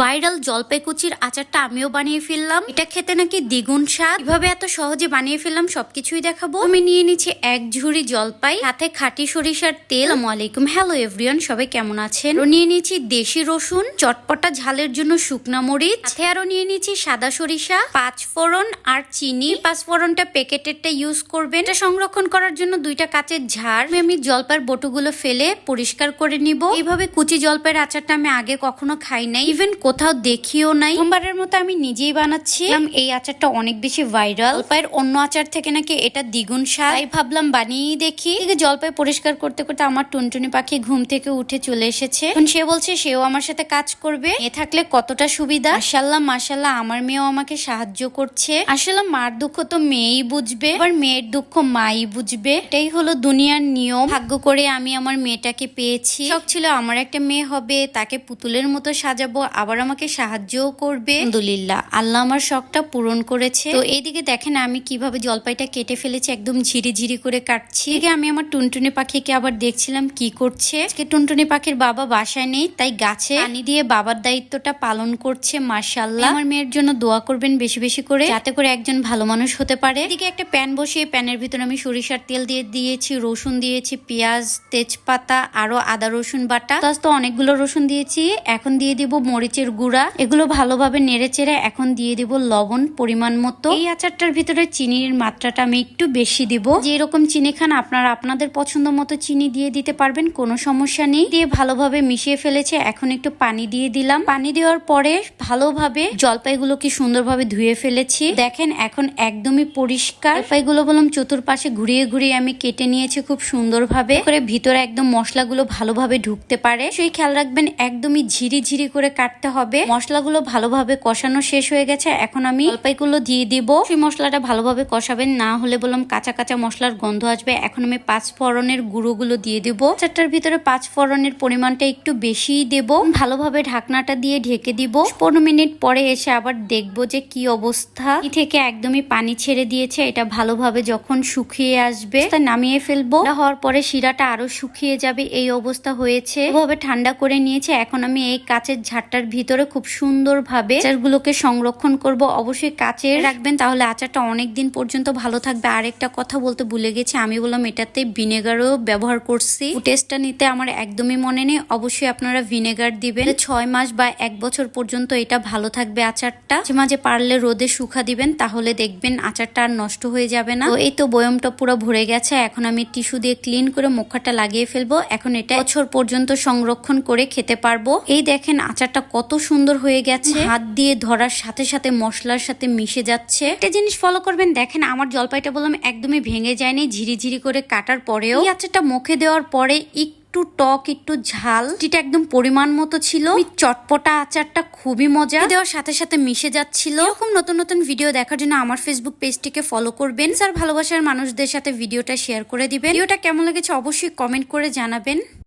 Viral জলপাই কুচির আচারটা আমিও বানিয়ে ফেললাম। এটা খেতে নাকি দ্বিগুণ স্বাদ। কীভাবে এত সহজে বানিয়ে ফেললাম, সবকিছুই দেখাবো। আমি নিয়ে নিচ্ছি এক ঝুড়ি জলপাই, সাথে খাঁটি সরিষার তেল। আলাইকুম। হ্যালো এভরিওয়ান সবাই কেমন আছেন? নিয়ে নিয়েছি দেশি রসুন, চটপটা ঝালের জন্য শুকনা মরিচ। সাথে আরও নিয়ে নিয়েছি সাদা সরিষা, পাঁচ ফোড়ন আর চিনি। পাঁচ ফোড়নটা প্যাকেটেরটা ইউজ করবেন। এটা সংরক্ষণ করার জন্য দুইটা কাচের ঝাড়। আমি জলপাইয়ের বটুগুলো ফেলে পরিষ্কার করে নিব। এইভাবে কুচি জলপাইয়ের আচারটা আমি আগে কখনো খাই নাই। ইভেন কোথাও দেখিও নাই। সোমবারের মতো আমি নিজেই বানাচ্ছি। এই আচারটা অনেক বেশি ভাইরাল। জলপাইয়ের অন্য আচার থেকে নাকি এটা দ্বিগুণ স্বাদ। তাই ভাবলাম বানিয়েই দেখি। জলপাই পরিষ্কার করতে করতে আমার টুনটুনি পাখি ঘুম থেকে উঠে চলে এসেছে। এখন সে বলছে সেও আমার সাথে কাজ করবে। এ থাকলে কতটা সুবিধা? মাসাল্লাহ মাসাল্লাহ আমার মেয়েও আমাকে সাহায্য করছে। আসলে মার দুঃখ তো মেয়েই বুঝবে আবার মেয়ের দুঃখ মাই বুঝবে। এটাই হলো দুনিয়ার নিয়ম। ভাগ্য করে আমি আমার মেয়েটাকে পেয়েছি। শখ ছিল আমার একটা মেয়ে হবে তাকে পুতুলের মতো সাজাবো আবার আমাকে সাহায্যও করবে। আলহামদুলিল্লাহ। আল্লাহ আমার শখটা পূরণ করেছে। তো এইদিকে দেখেন আমি কীভাবে জলপাইটা কেটে ফেলেছি একদম ঝিরি ঝিরি করে কাটছি। এদিকে আমি আমার টুনটুনি পাখিকে আবার দেখছিলাম কি করছে। আজকে টুনটুনি পাখির বাবা বাসায় নেই তাই গাছে পানি দিয়ে বাবার দায়িত্বটা পালন করছে মার্শাল্লাহ আমার মেয়ের জন্য দোয়া করবেন বেশি বেশি করে যাতে করে একজন ভালো মানুষ হতে পারে। এদিকে একটা প্যান বসিয়ে প্যানের ভিতরে আমি সরিষার তেল দিয়ে দিয়েছি রসুন দিয়েছি পেঁয়াজ তেজপাতা আরও আদা রসুন বাটা। তো তো অনেকগুলো রসুন দিয়েছি এখন দিয়ে দিব মরিচের গুঁড়া, এগুলো ভালোভাবে নেড়ে চেড়ে এখন দিয়ে দিব লবণ, পরিমাণ মতো। এই আচারটার ভিতরে চিনির মাত্রাটা আমি একটু বেশি দিব। যে এরকম চিনি খান, আপনারা আপনাদের পছন্দ মতো চিনি দিয়ে দিতে পারবেন, কোনো সমস্যা নেই। দিয়ে ভালোভাবে মিশিয়ে ফেলেছে, এখন একটু পানি দিয়ে দিলাম। পানি দেওয়ার পরে ভালোভাবে জলপাইগুলোকে সুন্দরভাবে ধুয়ে ফেলেছি। দেখেন, এখন একদমই পরিষ্কার। জলপাইগুলো বললাম চতুর্পাশে ঘুরিয়ে ঘুরিয়ে আমি কেটে নিয়েছি খুব সুন্দরভাবে। করে ভিতরে একদম মশলাগুলো ভালোভাবে ঢুকতে পারে। সেই খেয়াল রাখবেন, একদমই ঝিরি ঝিরি করে কাটতে হবে। মশলাগুলো ভালোভাবে কষানো শেষ হয়ে গেছে। এখন আমি জলপাইগুলো দিয়ে দিব। সেই মশলাটা ভালোভাবে কষাবেন, না হলে বললাম কাঁচা কাঁচা মশলার গন্ধ আসবে। এখন আমি পাঁচ ফোড়নের গুঁড়োগুলো দিয়ে দেব। চারটার ভিতরে পাঁচ ফোড়নের পরিমাণটা একটু বেশিই দেব। ভালোভাবে ঢাকনাটা দিয়ে ঢেকে দিব। পনেরো মিনিট পরে এসে আবার দেখব যে কি অবস্থা। কি থেকে একদমই পানি ছেড়ে দিয়েছে, এটা ভালোভাবে যখন শুকিয়ে আসবে নামিয়ে ফেলব। হওয়ার পরে শিরাটা আরও শুকিয়ে যাবে, এই অবস্থা হয়েছে। এভাবে ঠান্ডা করে নিয়েছে। এখন আমি এই কাচের ঝাড়টার ভিতরে খুব সুন্দরভাবে আচারগুলোকে সংরক্ষণ করব। অবশ্যই কাচের রাখবেন, তাহলে আচারটা অনেক দিন পর্যন্ত ভালো থাকবে। আরেকটা কথা বলতে ভুলে গেছি, আমি বললাম এটাতে ভিনেগারও ব্যবহার করছি। টেস্টটা নিতে আমার একদমই মনে নেই, অবশ্যই আপনারা ভিনেগার দিবেন। ছয় মাস বা এক বছর পর্যন্ত এটা ভালো থাকবে আচারটা। মাঝে মাঝে পারলে রোদে শুকা দিবেন, তাহলে দেখবেন আচারটা আর নষ্ট হয়ে যাবে না। এই তো বয়মটা পুরো ভরে গেছে, এখন আমি টিস্যু দিয়ে ক্লিন করে মুখাটা লাগিয়ে ফেলব। এখন এটা বছর পর্যন্ত সংরক্ষণ করে খেতে পারব। এই দেখেন আচারটা কত সুন্দর হয়ে গেছে। হাত দিয়ে ধরার সাথে সাথে মশলার সাথে মিশে যাচ্ছে। একটা জিনিস ফলো করবেন দেখেন আমার জলপাইটা বললাম একদমই ভেঙে যায়নি ঝিরি ঝিরি করে কাটার পরেও। আচারটা মুখে দেওয়ার পরে একটু টক একটু ঝাল। যেটা একদম পরিমাণ মতো ছিল। চটপটা আচারটা খুবই মজা। দেওয়ার সাথে সাথে মিশে যাচ্ছিল। এরকম নতুন নতুন ভিডিও দেখার জন্য আমার ফেসবুক পেজটিকে ফলো করবেন। স্যার ভালোবাসার মানুষদের সাথে ভিডিওটা শেয়ার করে দিবেন। ভিডিওটা কেমন লেগেছে অবশ্যই কমেন্ট করে জানাবেন।